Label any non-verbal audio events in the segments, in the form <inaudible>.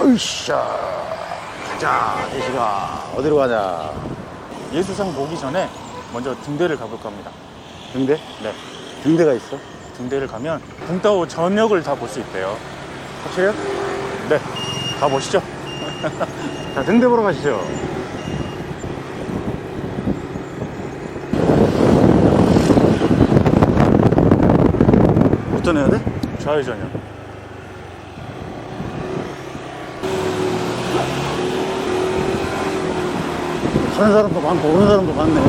으쌰. 가자, 대식아. 어디로 가자. 예수상 보기 전에 먼저 등대를 가볼까 합니다. 등대? 네. 등대가 있어? 등대를 가면 붕따오 전역을 다 볼 수 있대요. 확실해요? 네. 가보시죠. <laughs> 자, 등대 보러 가시죠. 어떤 해야 돼? 좌회전이요. 가는 사람도 많고 오는 사람도 많네.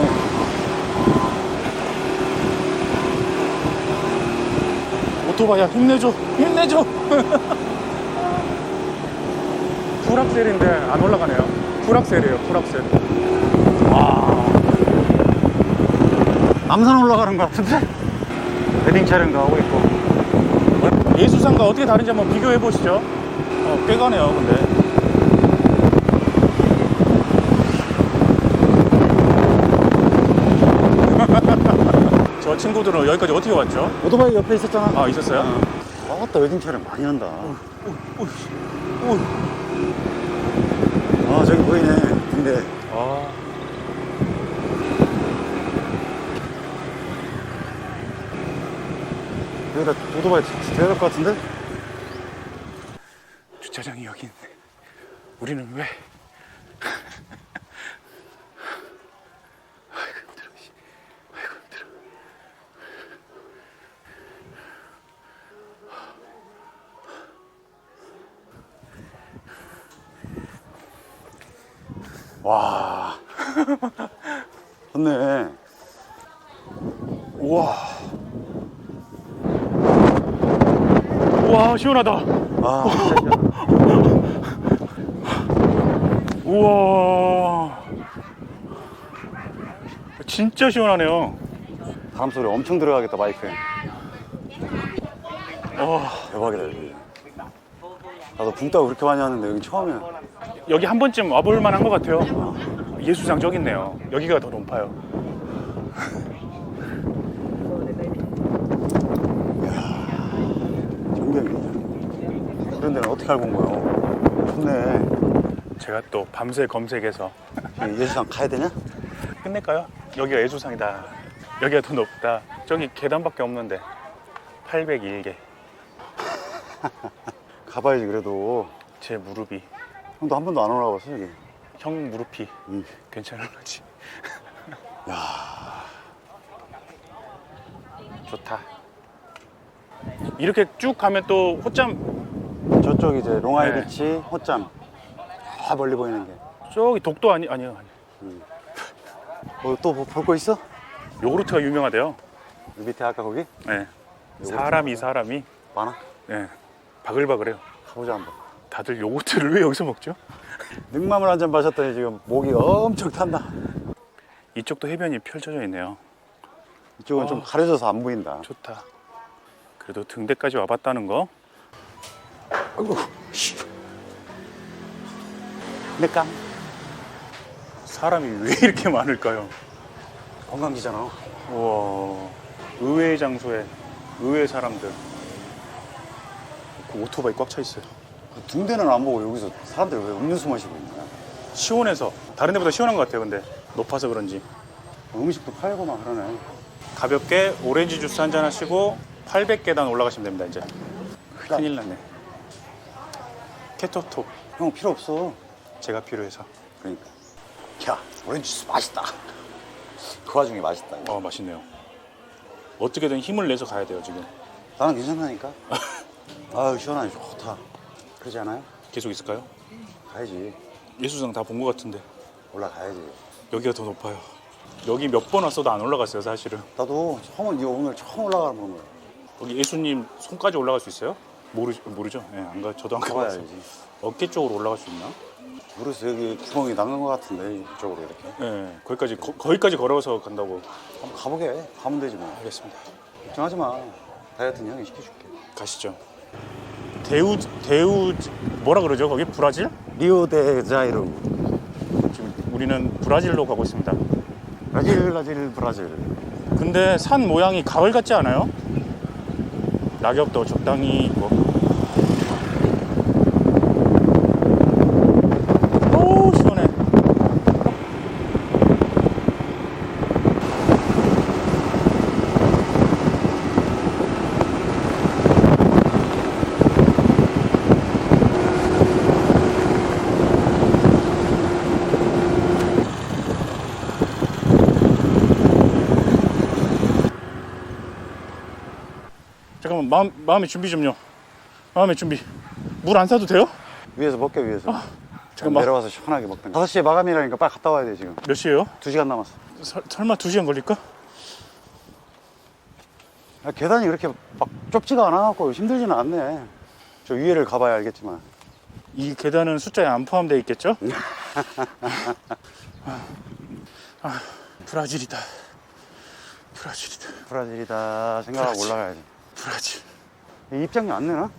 오토바이야 힘내줘 힘내줘 <laughs> 풀악셀인데 안 올라가네요 풀악셀이에요 풀악셀 남산 올라가는 것 같은데? 웨딩 촬영 가고 있고. 예수상과 어떻게 다른지 한번 비교해 보시죠 어, 꽤 가네요 근데 저 친구들은 여기까지 어떻게 왔죠? 오토바이 옆에 있었잖아. 아 있었어요? 아, 맞다. 웨딩 촬영 많이 한다. 오, 아, 저기 보이네. 등대. 아, 여기다 오토바이 대야 될것 같은데? 주차장이 여기 있네 우리는 왜 아이고 힘들어 씨. 아이고 힘들어 와. 좋네. 우와 우와 시원하다 아, <laughs> 우와 진짜 시원하네요 바람 소리 엄청 들어가겠다, 마이크에. 어, 대박이다, 여기. 나도 붕 따고 그렇게 많이 하는데 여기 처음이야. 여기 한 번쯤 와볼 만한 것 같아요 예수상 저기 있네요 여기가 더 높아요 전경이. 그런 데는 어떻게 알고 온 거예요? 좋네. 제가 또 밤새 검색해서 예수상 가야 되냐? 끝낼까요? 여기가 예수상이다. 여기가 더 높다. 저기 계단밖에 없는데 801개. <laughs> 가봐야지, 그래도. 제 무릎이 형도 한 번도 안 올라가봤어, 여기. 형 무릎이 응. 괜찮을지. 좋다. 이렇게 쭉 가면 또 호짬 저쪽 이제 롱아이 네. 비치, 호짬. 다 멀리 보이는 게. 저기 독도 아니 아니요 아니요. 뭐또볼 거 있어? 요구르트가 유명하대요. 이 밑에 아까 거기? 네. 사람이 사람이 많아? 네. 바글바글해요. 가보자, 한번. 다들 요구르트를 왜 여기서 먹죠? 능맘을 한잔 마셨더니 지금 목이 엄청 탄다. 이쪽도 해변이 펼쳐져 있네요. 이쪽은 어. 좀 가려져서 안 보인다. 좋다. 그래도 등대까지 와봤다는 거 아이고, 씨. 내깡 사람이 왜 이렇게 많을까요? 관광지잖아. 우와 의외의 장소에 의외의 사람들 그 오토바이 꽉 차 있어요 그 등대는 안 보고 여기서 사람들 왜 음료수 마시고 있냐? 시원해서 다른 데보다 시원한 것 같아요 근데 높아서 그런지 음식도 팔고 막 그러네. 가볍게 오렌지 주스 한 잔 하시고 800계단 올라가시면 됩니다 이제 큰일 났네 케토톡 형 필요 없어. 제가 필요해서 그러니까. 야, 오렌지 주스 맛있다. 그 와중에 맛있다. 어 맛있네요 어떻게든 힘을 내서 가야 돼요 지금 나는 괜찮다니까. <laughs> 아유 시원하니 좋다. 그러지 않아요? 계속 있을까요? 가야지. 예수상 다 본 것 같은데 올라가야지. 여기가 더 높아요 여기 몇 번 왔어도 안 올라갔어요 사실은 나도 처음 이거 오늘 처음 올라가는 거야. 여기 예수님 손까지 올라갈 수 있어요? 모르, 모르죠? 예, 안 가, 저도 안 가봤어요. 가봐야지. 어깨 쪽으로 올라갈 수 있나? 모르겠어 여기 구멍이 나간 것 같은데 이쪽으로 이렇게. 예, 거기까지, 거, 거기까지 걸어서 간다고. 한번 가보게. 가면 되지 뭐. 알겠습니다. 걱정하지 마. 다이어트는 형이 시켜줄게. 가시죠. 대우, 대우, 뭐라 그러죠? 거기 브라질? 리오데자이루. 지금 우리는 브라질로 가고 있습니다. 브라질 브라질 브라질. 근데 산 모양이 가을 같지 않아요? 낙엽도 적당히 있고. 잠깐 마음 마음의 준비 좀요. 마음의 준비. 물 안 사도 돼요? 위에서 먹게 위에서 잠깐 잠깐 마, 내려와서 시원하게 먹던가 5시에 마감이라니까 빨리 갔다 와야 돼 지금 몇 시에요? 2시간 남았어 설, 설마 두 시간 걸릴까? 아, 계단이 그렇게 막 좁지가 않아갖고 힘들지는 않네 저 위에를 가봐야 알겠지만 이 계단은 숫자에 안 포함되어 있겠죠? <laughs> 아, 아, 브라질이다. 브라질이다. 브라질이다 생각하고 브라질. 올라가야지 이 입장료 안 내나?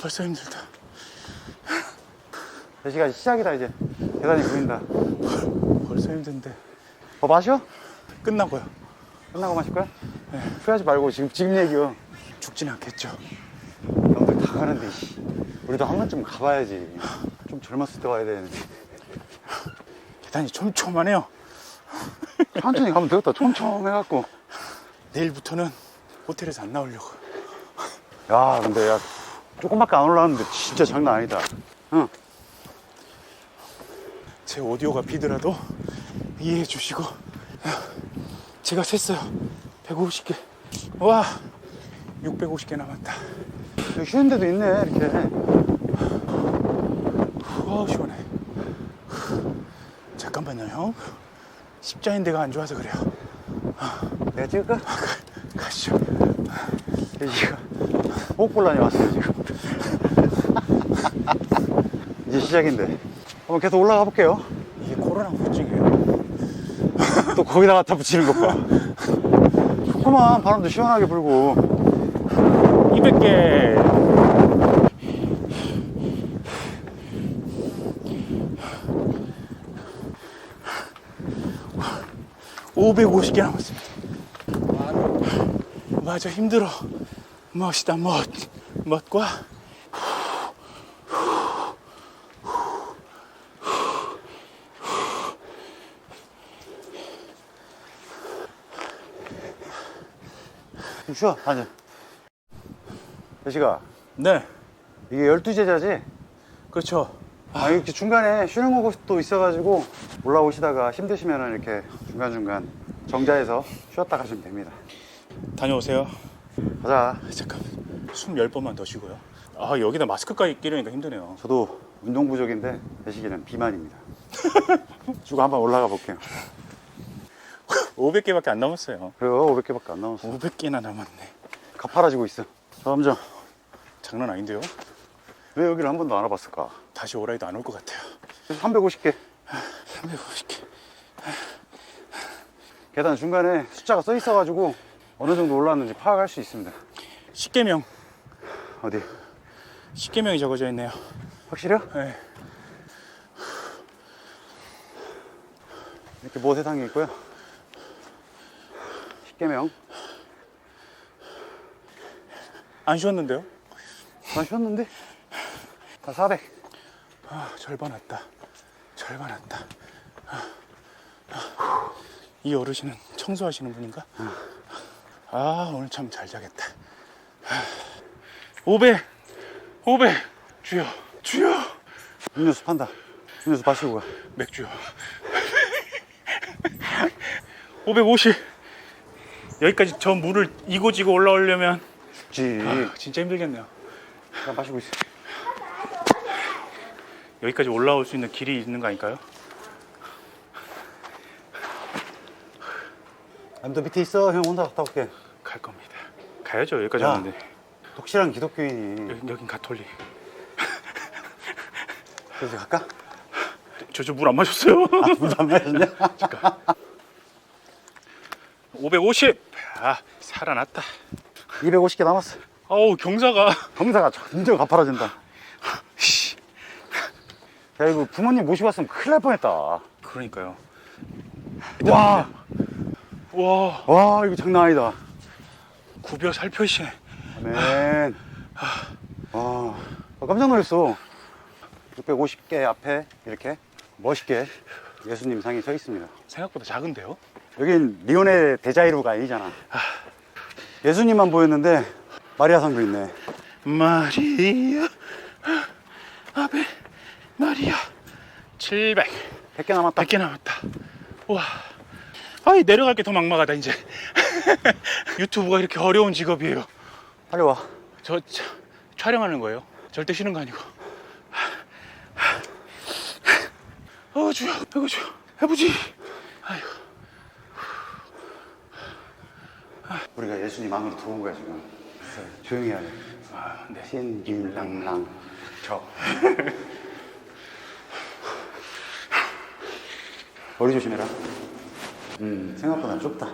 벌써 힘들다. 3시간 시작이다 이제 계단이 보인다 벌써 힘든데. 더 마셔? 끝나고요. 끝나고 마실 거야? 후회하지 말고 지금 지금 얘기요 죽진 않겠죠. 형들 다 가는데 씨. 우리도 한 번쯤 가봐야지 좀 젊었을 때 와야 되는데 계단이 촘촘하네요. 천천히 가면 되겠다. 촘촘해갖고. 내일부터는 호텔에서 안 나오려고. 야 근데 야 조금밖에 안 올라왔는데 진짜 장난 아니다. 응. 제 오디오가 비더라도 이해해 주시고 제가 셌어요. 150개. 와 650개 남았다. 여기 쉬는 데도 있네 이렇게. 와 시원해. 잠깐만요 형 십자인대가 안 좋아서 그래요. 내가 찍을까? 가시죠. 돼지가 호흡곤란이 왔어요 지금. <laughs> 이제 시작인데. 한번 계속 올라가 볼게요. 이게 코로나 후증이에요. 또 거기다 갖다 붙이는 것봐 좋구만 <laughs> 바람도 시원하게 불고. 200개 550개 남았습니다. 맞아 힘들어. 멋이다 멋. 멋과 좀 쉬어 앉아 돼지가 네 이게 12제자지? 그렇죠. 아 이렇게 중간에 쉬는 곳도 있어가지고 올라오시다가 힘드시면 이렇게 중간중간 정자에서 쉬었다 가시면 됩니다 다녀오세요. 가자 잠깐 숨 10번만 더 쉬고요. 아 여기다 마스크까지 끼려니까 힘드네요. 저도 운동 부족인데 대시기는 비만입니다 <laughs> 주고 한번 올라가 볼게요 500개밖에 안 남았어요. 그래요 500개밖에 안 남았어 500개나 남았네. 가파라지고 있어 점점 장난 아닌데요? 왜 여기를 한 번도 안 와봤을까 다시 오라 해도 안 올 것 같아요. 350개 350개. 계단 중간에 숫자가 써 있어가지고 어느 정도 올라왔는지 파악할 수 있습니다 10개명. 어디 10개명이 적어져 있네요. 확실해요? 네. 이렇게 뭐 세상에 있고요 10개명 안 쉬었는데요? 난 쉬었는데 다 400. 아, 절반 왔다. 절반 왔다. 아, 아. 이 어르신은 청소하시는 분인가? 아, 오늘 참 잘 자겠다. 아, 500! 500! 주여! 주여! 음료수 판다. 음료수 마시고 가. 맥주요. 550! 여기까지 저 물을 이고 지고 올라오려면 죽지. 아, 진짜 힘들겠네요. 나 마시고 있어. 여기까지 올라올 수 있는 길이 있는 거 아닐까요? 남도 밑에 있어. 형 혼자 갔다 올게. 갈 겁니다. 가야죠. 여기까지 야. 왔는데. 독실한 기독교인이. 여기, 여긴 가톨릭. <laughs> 그래서 갈까? 저 저 물 안 마셨어요. 물안 마셨냐? 550. 아, 살아났다. 250개 남았어. 어우, 경사가. 경사가 점점 가파라진다. 씨. 야, 이거 부모님 모시고 왔으면 큰일 날 뻔했다. 그러니까요. 와, 와, 와, 이거 장난 아니다. 구벼 살펴시네. 아멘. 와, 아, 깜짝 놀랐어. 650개 앞에 이렇게 멋있게 예수님 상이 서 있습니다. 생각보다 작은데요? 여긴 리오네 데자이루가 아니잖아. 예수님만 보였는데 마리아 상도 있네. 마리아, 아베, 마리아. 700. 100개 남았다. 100개 남았다. 우와. 아이 내려갈 게 더 막막하다 이제. <laughs> 유튜브가 이렇게 어려운 직업이에요. 빨리 와. 저, 저 촬영하는 거예요. 절대 쉬는 거 아니고. 어 주여, 이거 주여, 해보지. 아이고. 우리가 예수님 안으로 들어온 거야 지금. 조용히 해야 돼. 아, 네. 신임랑랑. 저. 머리 조심해라. 음 생각보다 좁다.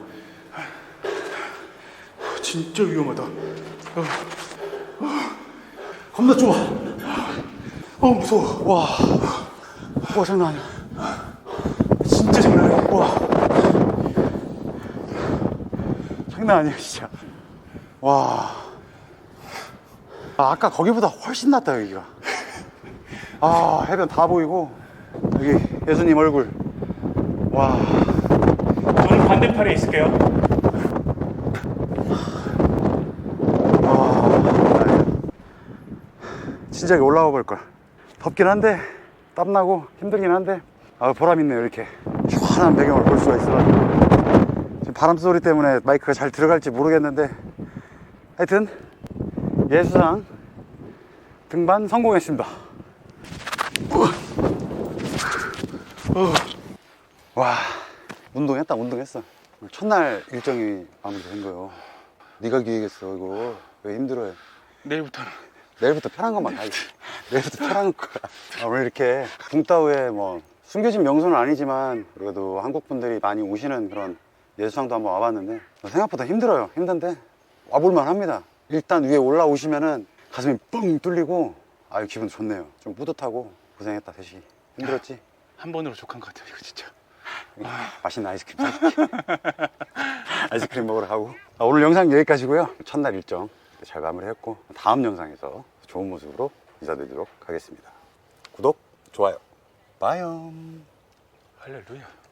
진짜 위험하다. 겁나 좁아. 어 무서워. 와. 와 장난 아니야. 진짜 장난 아니야. 와. 장난 아니야 진짜. 와. 아, 아까 거기보다 훨씬 낫다 여기가. 아 해변 다 보이고 여기 예수님 얼굴. 와. 반대팔에 있을게요. 진작에 올라와 볼 걸. 덥긴 한데 땀나고 힘들긴 한데 아 보람 있네요 이렇게 시원한 배경을 볼 수가 있어. 지금 바람 소리 때문에 마이크가 잘 들어갈지 모르겠는데 하여튼 예수상 등반 성공했습니다. 와 운동했다 운동했어. 오늘 첫날 일정이 마무리된 거예요. 네가 기획했어 이거 왜 힘들어해? 내일부터는 내일부터 편한 것만 가야지. 내일부터 편한 거야. 아, 오늘 이렇게 붕따오에 뭐 숨겨진 명소는 아니지만 그래도 한국 분들이 많이 오시는 그런 예수상도 한번 와봤는데 생각보다 힘들어요. 힘든데 와볼만 합니다. 일단 위에 올라오시면은 가슴이 뻥 뚫리고 아유 기분 좋네요. 좀 뿌듯하고 고생했다 대시 힘들었지? 한 번으로 족한 것 같아요. 이거 진짜. 맛있는 아이스크림 사줄게. <laughs> 아이스크림 먹으러 가고. 아, 오늘 영상 여기까지고요. 첫날 일정 잘 마무리했고 다음 영상에서 좋은 모습으로 인사드리도록 하겠습니다. 구독, 좋아요, 바이옴. 할렐루야.